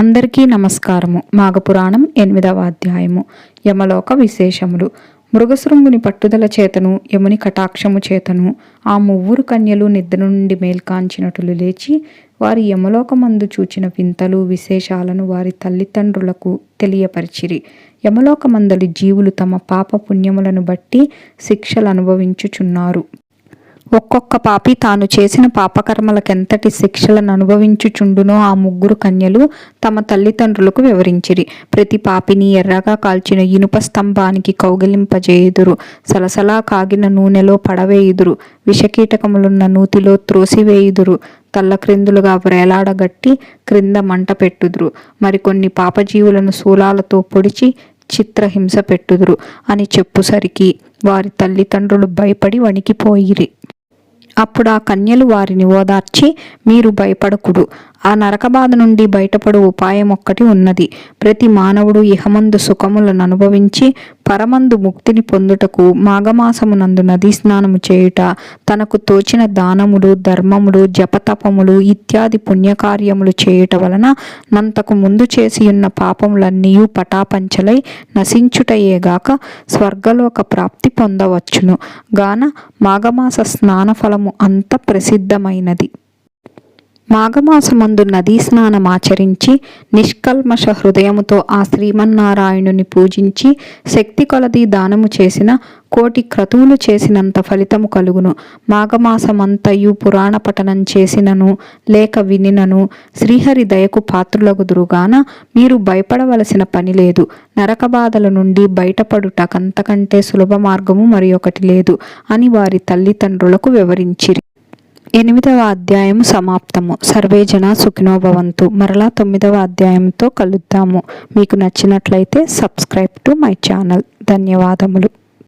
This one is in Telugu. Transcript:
అందరికీ నమస్కారము. మాఘపురాణం ఎనిమిదవ అధ్యాయము. యమలోక విశేషములు. మృగశృంగుని పట్టుదల చేతను యముని కటాక్షము చేతను ఆ మువ్వురు కన్యలు నిద్ర నుండి మేల్కాంచినట్లు లేచి వారి యమలోకమందు చూచిన వింతలు విశేషాలను వారి తల్లిదండ్రులకు తెలియపరిచిరి. యమలోకమందలి జీవులు తమ పాప పుణ్యములను బట్టి శిక్షలు అనుభవించుచున్నారు. ఒక్కొక్క పాపి తాను చేసిన పాపకర్మలకెంతటి శిక్షలను అనుభవించుచుండునో ఆ ముగ్గురు కన్యలు తమ తల్లిదండ్రులకు వివరించిరి. ప్రతి పాపిని ఎర్రగా కాల్చిన ఇనుప స్తంభానికి కౌగిలింపజేయుదురు. సలసలా కాగిన నూనెలో పడవేయుదురు. విషకీటకములున్న నూతిలో త్రోసివేయుదురు. తల్లక్రిందులుగా వ్రేలాడగట్టి క్రింద మంట పెట్టుదురు. మరికొన్ని పాపజీవులను శూలాలతో పొడిచి చిత్రహింస పెట్టుదురు అని చెప్పుసరికి వారి తల్లిదండ్రులు భయపడి వణికిపోయిరి. అప్పుడు ఆ కన్యలు వారిని ఓదార్చి మీరు భయపడకుడు. ఆ నరకబాధ నుండి బయటపడు ఉపాయం ఒక్కటి ఉన్నది. ప్రతి మానవుడు ఇహమందు సుఖములను అనుభవించి పరమందు ముక్తిని పొందుటకు మాఘమాసమునందు నదీ స్నానము చేయుట తనకు తోచిన దానములు ధర్మములు జపతపములు ఇత్యాది పుణ్యకార్యములు చేయుట వలన నంతకు ముందు చేసి ఉన్న పాపములన్నీ పటాపంచలై నశించుటయేగాక స్వర్గలోక ప్రాప్తి పొందవచ్చును. గాన మాఘమాస స్నాన ఫలము అంత ప్రసిద్ధమైనది. మాఘమాసమందు నదీ స్నానం ఆచరించి నిష్కల్మష హృదయముతో ఆ శ్రీమన్నారాయణుని పూజించి శక్తి కొలది దానము చేసిన కోటి క్రతువులు చేసినంత ఫలితము కలుగును. మాఘమాసమంతయు పురాణ పఠనం చేసినను లేక వినినను శ్రీహరి దయకు పాత్రులగుదురుగాన మీరు భయపడవలసిన పని లేదు. నరక బాధల నుండి బయటపడుటకంతకంటే సులభ మార్గము మరి ఒకటి లేదు అని వారి తల్లిదండ్రులకు వివరించిరి. ఎనిమిదవ అధ్యాయము సమాప్తము. సర్వేజన సుఖినోభవంతు మరలా తొమ్మిదవ అధ్యాయంతో కలుద్దాము. మీకు నచ్చినట్లయితే సబ్స్క్రైబ్ టు మై ఛానల్. ధన్యవాదములు.